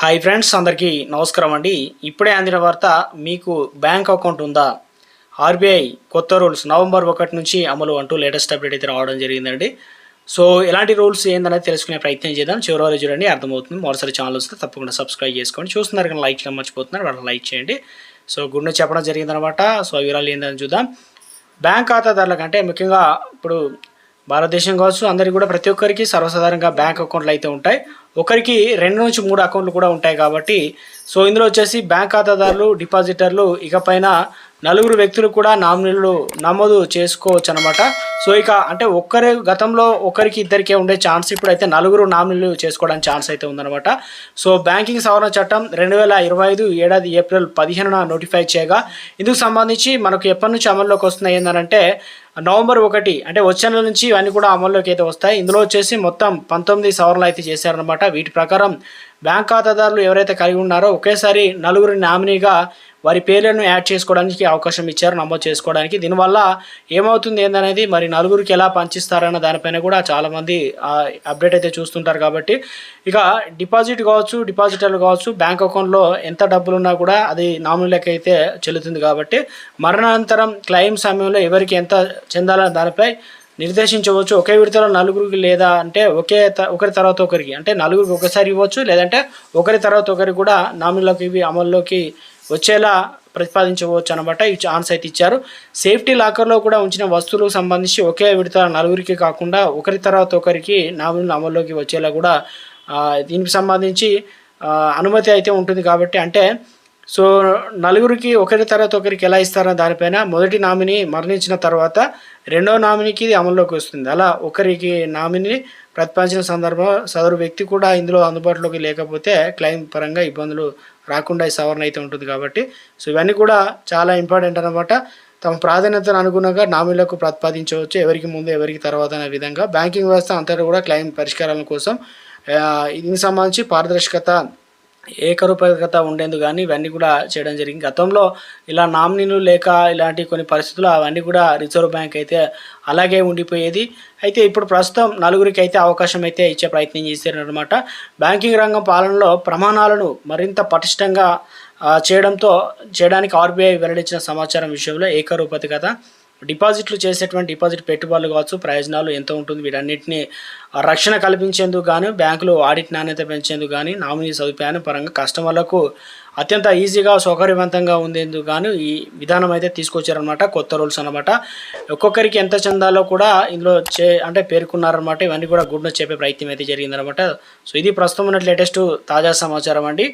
Hi friends అందరికీ నమస్కారం అండి. ఇప్పుడే అందిన వార్త మీకు బ్యాంక్ అకౌంట్ ఉందా? ఆర్బీఐ కొత్త రూల్స్ నవంబర్ ఒకటి నుంచి అమలు అంటూ లేటెస్ట్ అప్డేట్ అయితే రావడం జరిగిందండి. సో ఎలాంటి రూల్స్ ఏందనేది తెలుసుకునే ప్రయత్నం చేద్దాం. చివరి వరకు చూడండి అర్థమవుతుంది. మరోసారి ఛానల్ వస్తే తప్పకుండా సబ్స్క్రైబ్ చేసుకోండి. చూస్తున్నారు కానీ లైక్ చేయడం మర్చిపోతున్నారు వాళ్ళని లైక్ చేయండి. సో గుడ్ చెప్పడం జరిగిందనమాట సో వివరాలు ఏందని చూద్దాం. బ్యాంక్ ఖాతాదారులకు అంటే ముఖ్యంగా ఇప్పుడు భారతదేశం కావచ్చు అందరికీ కూడా ప్రతి ఒక్కరికి సర్వసాధారణంగా బ్యాంక్ అకౌంట్లు అయితే ఉంటాయి. ఒకరికి రెండు నుంచి మూడు అకౌంట్లు కూడా ఉంటాయి కాబట్టి సో ఇందులో వచ్చేసి బ్యాంక్ ఖాతాదారులు డిపాజిటర్లు ఇకపైన నలుగురు వ్యక్తులు కూడా నామినీలు నమోదు చేసుకోవచ్చు అనమాట సో ఇక అంటే ఒక్కరే గతంలో ఒకరికి ఇద్దరికే ఉండే ఛాన్స్ ఇప్పుడైతే నలుగురు నామినీలు చేసుకోవడానికి ఛాన్స్ అయితే ఉందన్నమాట. సో బ్యాంకింగ్ సవరణ చట్టం రెండు వేల ఇరవై ఐదు ఏడాది ఏప్రిల్ పదిహేనున నోటిఫై చేయగా ఇందుకు సంబంధించి మనకు ఎప్పటి నుంచి అమల్లోకి వస్తున్నాయి ఏంటంటే నవంబర్ ఒకటి అంటే వచ్చే నెల నుంచి ఇవన్నీ కూడా అమల్లోకి అయితే వస్తాయి. ఇందులో వచ్చేసి మొత్తం పంతొమ్మిది సవరణలు అయితే చేశారనమాట వీటి ప్రకారం బ్యాంక్ ఖాతాదారులు ఎవరైతే కలిగి ఉన్నారో ఒకేసారి నలుగురి నామినీగా వారి పేర్లను యాడ్ చేసుకోవడానికి అవకాశం ఇచ్చారు నమోదు చేసుకోవడానికి. దీనివల్ల ఏమవుతుంది ఏందనేది మరి నలుగురికి ఎలా పంచిస్తారన్న దానిపైన కూడా చాలామంది అప్డేట్ అయితే చూస్తుంటారు కాబట్టి. ఇక డిపాజిట్ కావచ్చు డిపాజిటర్లు కావచ్చు బ్యాంక్ అకౌంట్లో ఎంత డబ్బులు ఉన్నా కూడా అది నామినీలకు అయితే చెల్లుతుంది కాబట్టి మరణానంతరం క్లెయిమ్ సమయంలో ఎవరికి ఎంత చెందాలన్న దానిపై నిర్దేశించవచ్చు. ఒకే విడతలో నలుగురికి లేదా అంటే ఒకే త- ఒకరి తర్వాత ఒకరికి అంటే నలుగురికి ఒకసారి ఇవ్వచ్చు లేదంటే ఒకరి తర్వాత ఒకరికి కూడా నామినీలోకి ఇవి అమల్లోకి వచ్చేలా ప్రతిపాదించవచ్చు అనమాట ఈ ఛాన్స్ అయితే ఇచ్చారు. సేఫ్టీ లాకర్లో కూడా ఉంచిన వస్తువులకు సంబంధించి ఒకే విడత నలుగురికి కాకుండా ఒకరి తర్వాత ఒకరికి నామినీలు అమల్లోకి వచ్చేలా కూడా దీనికి సంబంధించి అనుమతి అయితే ఉంటుంది కాబట్టి అంటే సో నలుగురికి ఒకరి తర్వాత ఒకరికి ఎలా ఇస్తారో దానిపైన మొదటి నామిని మరణించిన తర్వాత రెండో నామినీకి ఇది అమల్లోకి వస్తుంది. అలా ఒకరికి నామిని ప్రతిపాదించిన సందర్భం సదరు వ్యక్తి కూడా ఇందులో అందుబాటులోకి లేకపోతే క్లెయిమ్ పరంగా ఇబ్బందులు రాకుండా ఈ సవరణ అయితే ఉంటుంది కాబట్టి. సో ఇవన్నీ కూడా చాలా ఇంపార్టెంట్ అనమాట తమ ప్రాధాన్యతను అనుగుణంగా నామినీలకు ప్రతిపాదించవచ్చు ఎవరికి ముందు ఎవరికి తర్వాత అనే విధంగా. బ్యాంకింగ్ వ్యవస్థ అంతటా కూడా క్లెయిమ్ పరిష్కారాల కోసం దీనికి సంబంధించి పారదర్శకత ఏకరూపకత ఉండేందుకు కానీ ఇవన్నీ కూడా చేయడం జరిగింది. గతంలో ఇలా నామినీలు లేక ఇలాంటి కొన్ని పరిస్థితులు అవన్నీ కూడా రిజర్వ్ బ్యాంక్ అయితే అలాగే ఉండిపోయేది. అయితే ఇప్పుడు ప్రస్తుతం నలుగురికి అయితే అవకాశం అయితే ఇచ్చే ప్రయత్నం చేశారనమాట బ్యాంకింగ్ రంగం పాలనలో ప్రమాణాలను మరింత పటిష్టంగా చేయడంతో చేయడానికి ఆర్బీఐ వెల్లడించిన సమాచారం విషయంలో ఏకరూపకత డిపాజిట్లు చేసేటువంటి డిపాజిట్ పెట్టుబడులు కావచ్చు ప్రయోజనాలు ఎంత ఉంటుంది వీటన్నిటిని రక్షణ కల్పించేందుకు కానీ బ్యాంకులు ఆడిట్ నాణ్యత పెంచేందుకు కానీ నామినీ సదుపాయాన్ని పరంగా కస్టమర్లకు అత్యంత ఈజీగా సౌకర్యవంతంగా ఉండేందుకు గాను ఈ విధానం అయితే తీసుకొచ్చారనమాట కొత్త రూల్స్ అనమాట ఒక్కొక్కరికి ఎంత చెందాలో కూడా ఇందులో చే అంటే పేర్కొన్నారనమాట ఇవన్నీ కూడా గుడ్ చెప్పే ప్రయత్నం అయితే జరిగిందనమాట సో ఇది ప్రస్తుతం ఉన్న లేటెస్ట్ తాజా సమాచారం అండి.